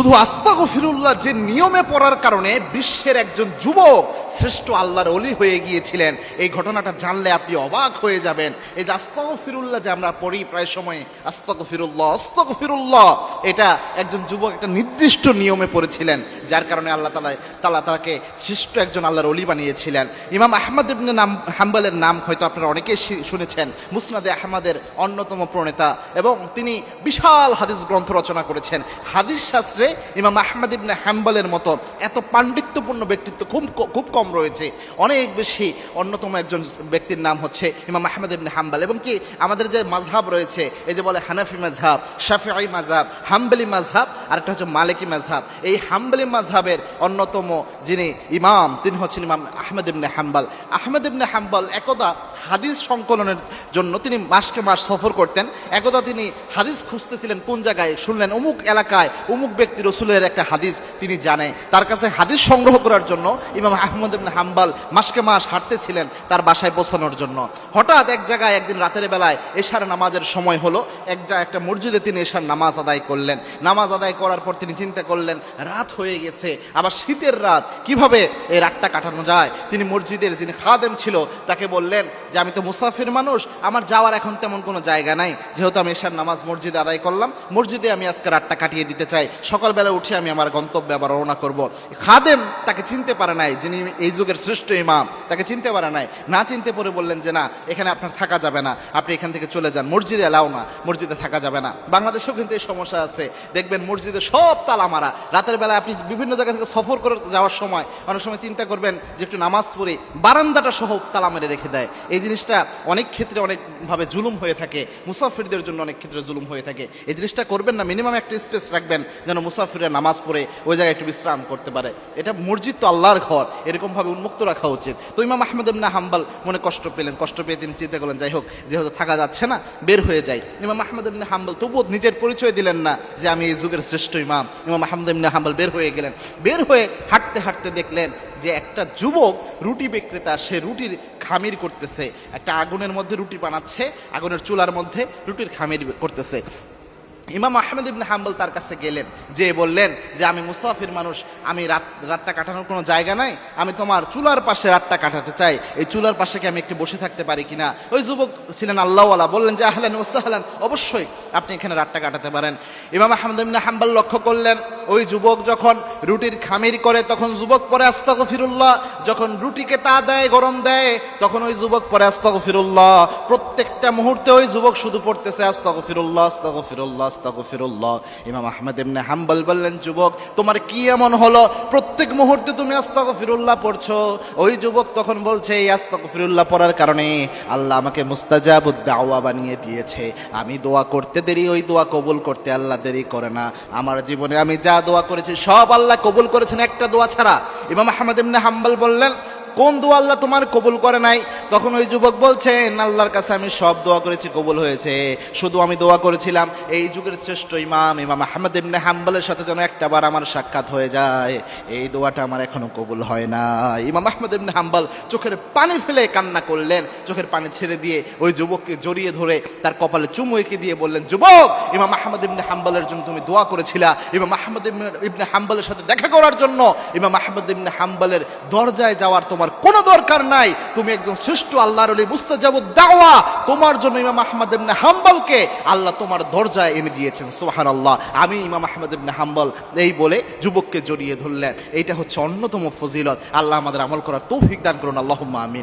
শুধু আস্তাগফিরুল্লাহ যে নিয়মে পড়ার কারণে বিশ্বের একজন যুবক শ্রেষ্ঠ আল্লাহর অলি হয়ে গিয়েছিলেন, এই ঘটনাটা জানলে আপনি অবাক হয়ে যাবেন। এই যে আস্তাগফিরুল্লাহ যে আমরা পড়ি প্রায় সময়, আস্তাগফিরুল্লাহ আস্তাগফিরুল্লাহ, এটা একজন যুবক একটা নির্দিষ্ট নিয়মে পড়েছিলেন, যার কারণে আল্লাহ তালা তালা তাকে শ্রেষ্ঠ একজন আল্লাহর অলি বানিয়েছিলেন। ইমাম আহমদ ইবনে নাম, হাম্বালের নাম হয়তো আপনারা অনেকেই শুনেছেন, মুসনাদে আহমদের অন্যতম প্রণেতা, এবং তিনি বিশাল হাদিস গ্রন্থ রচনা করেছেন। হাদিস শাস্ত্রে ইমাম আহমদ ইবনে হাম্বালের মতো এত পাণ্ডিত্যপূর্ণ ব্যক্তিত্ব খুব খুব কম রয়েছে। অনেক বেশি অন্যতম একজন ব্যক্তির নাম হচ্ছে ইমাম আহমদ ইবনে হাম্বাল। এবং কি আমাদের যে মাঝহাব রয়েছে, এই যে বলে হানাফি মাঝহাব শাফিআই মাঝহাব হাম্বলি মাঝহাব আর একটা হচ্ছে মালিকি মাঝহাব এই হাম্বলি মাঝহাবের অন্যতম যিনি ইমাম, তিনি হচ্ছেন ইমাম আহমেদ ইবনে হাম্বাল। আহমেদ ইবনে হাম্বাল একদা হাদিস সংকলনের জন্য তিনি মাসকে মাস সফর করতেন। একদা তিনি হাদিস খুঁজতেছিলেন কোন জায়গায়? শুনলেন অমুক এলাকায় অমুক ব্যক্তি রসুলের একটা হাদিস তিনি জানে। তার কাছে হাদিস সংগ্রহ করার জন্য ইমাম আহমদ ইবনে হাম্বাল মাসকে মাস হাঁটতেছিলেন তার বাসায় পৌঁছানোর জন্য। হঠাৎ এক জায়গায় একদিন রাতের বেলায় এশার নামাজের সময় হলো, এক জায়গায় একটা মসজিদে তিনি এশার নামাজ আদায় করলেন। নামাজ আদায় করার পর তিনি চিন্তা করলেন, রাত হয়ে গেছে, আবার শীতের রাত, কীভাবে এই রাতটা কাটানো যায়? তিনি মসজিদের যিনি খাদেম ছিল, তাকে বললেন যে আমি তো মুসাফির মানুষ, আমার যাওয়ার এখন তেমন কোনো জায়গা নাই। যেহেতু আমি এশার নামাজ মসজিদে আদায় করলাম, মসজিদে আমি আজকে রাতটা কাটিয়ে দিতে চাই। সকালবেলা উঠে আমি আমার গন্তব্যে আবার রওনা করব। খাদেম তাকে চিনতে পারে নাই যিনি এই যুগের শ্রেষ্ঠ ইমাম, তাকে চিনতে পারে নাই। না চিনতে পরে বললেন যে, না, এখানে আপনার থাকা যাবে না। আপনি এখান থেকে চলে যান। মসজিদে এলাও না। মসজিদে থাকা যাবে না। বাংলাদেশেও কিন্তু এই সমস্যা আছে। দেখবেন মসজিদে সব তালা মারা রাতের বেলা আপনি বিভিন্ন জায়গা থেকে সফর করে যাওয়ার সময় অনেক সময় চিন্তা করবেন যে, একটু নামাজ পড়ে বারান্দাটা সহ তালা মেরে রেখে দেয়। এই জিনিসটা অনেক ক্ষেত্রে অনেকভাবে জুলুম হয়ে থাকে। মুসাফিরদের জন্য অনেক ক্ষেত্রে জুলুম হয়ে থাকে। এই জিনিসটা করবেন না মিনিমাম একটা স্পেস রাখবেন যেন মুসাফিররা নামাজ পড়ে ওই জায়গায় একটু বিশ্রাম করতে পারে। এটা মসজিদ তো আল্লাহর ঘর, এরকমভাবে উন্মুক্ত রাখা উচিত। তো ইমাম আহমেদ ইবনে হাম্বাল মনে কষ্ট পেলেন, কষ্ট পেয়ে তিনি চিন্তা করলেন, যাই হোক, যেহেতু থাকা যাচ্ছে না, বের হয়ে যায় ইমাম আহমেদ ইবনে হাম্বাল তবুও নিজের পরিচয় দিলেন না যে আমি এই যুগের শ্রেষ্ঠ ইমাম। ইমাম আহমেদ ইবনে হাম্বাল বের হয়ে গেলেন। বের হয়ে হাঁটতে হাঁটতে দেখলেন যে একটা যুবক রুটি বিক্রেতা, সে রুটির খামির করতেছে। একটা আগুনের মধ্যে রুটি বানাচ্ছে আগুনের চুলার মধ্যে রুটির খামির করতেছে। ইমাম আহমেদ ইবনে হাম্বল তার কাছে গেলেন, যে বললেন যে, আমি মুসাফির মানুষ, আমি রাত, রাতটা কাটানোর কোনো জায়গা নাই, আমি তোমার চুলার পাশে রাতটা কাটাতে চাই, এই চুলার পাশে কি আমি একটু বসে থাকতে পারি কিনা? ওই যুবক ছিলেন আল্লাহওয়ালা, বললেন যে, আহলেন ওসাহলান অবশ্যই আপনি এখানে রাতটা কাটাতে পারেন। ইমাম আহমেদ ইবনে হাম্বল লক্ষ্য করলেন, ওই যুবক যখন রুটির খামির করে, তখন যুবক পরে আস্তাগফিরুল্লাহ, যখন রুটিকে তা দেয়, গরম দেয়, তখন ওই যুবক পরে আস্তাগফিরুল্লাহ প্রত্যেকটা মুহূর্তে ওই যুবক শুধু পড়তেছে, আস্তাগফিরুল্লাহ ইমাম আহমেদ ইবনে হাম্বল বললেন, যুবক, তোমার কি এমন হলো? প্রত্যেক মুহূর্তে তুমি আস্তাগফিরুল্লাহ পড়ছো। ওই যুবক তখন বলছে, এই আস্তাগফিরুল্লাহ পড়ার কারণে আল্লাহ আমাকে মুস্তাজাবুদ দাওয়া বানিয়ে দিয়েছে। আমি দোয়া করতে দেরি, ওই দোয়া কবুল করতে আল্লাহ দেরি করে না। আমার জীবনে আমি যা দোয়া করেছি, সব আল্লাহ কবুল করেছেন, একটা দোয়া ছাড়া। ইমাম আহমদ ইবনে হাম্বল বললেন, কোন দোয়া আল্লাহ তোমার কবুল করে নাই? তখন ওই যুবক বলছেন আল্লাহর কাছে আমি সব দোয়া করেছি, কবুল হয়েছে। শুধু আমি দোয়া করেছিলাম, এই যুগের শ্রেষ্ঠ ইমাম ইমাম আহমদ ইবনে হাম্বলের সাথে যেন একটাবার আমার সাক্ষাৎ হয়ে যায়। এই দোয়াটা আমার এখনও কবুল হয় না। ইমাম আহমদ ইবনে হাম্বল চোখের পানি ফেলে কান্না করলেন। চোখের পানি ছেড়ে দিয়ে ওই যুবককে জড়িয়ে ধরে তার কপালে চুমু এঁকে দিয়ে বললেন, যুবক, ইমাম আহমদ ইবনে হাম্বলের জন্য তুমি দোয়া করেছিলা। ইমাম আহমদ ইবনে- হাম্বলের সাথে দেখা করার জন্য, ইমাম আহমদ ইবনে হাম্বলের দরজায় যাওয়ার তোমার কোনো দরকার নাই। তুমি একজন শ্রেষ্ঠ আল্লাহর আলী মুস্তাজাবুদ দাওয়া। তোমার জন্য ইমাম আহমদ ইবনে হাম্বলকে আল্লাহ তোমার দরজায় এনে দিয়েছেন। সোহান আল্লাহ আমি ইমাম আহমদ ইবনে হাম্বল এই বলে যুবককে জড়িয়ে ধরলেন। এইটা হচ্ছে অন্যতম ফজিলত। আল্লাহ আমাদের আমল করার তৌফিক দান করুন। আল্লাহ আমিন।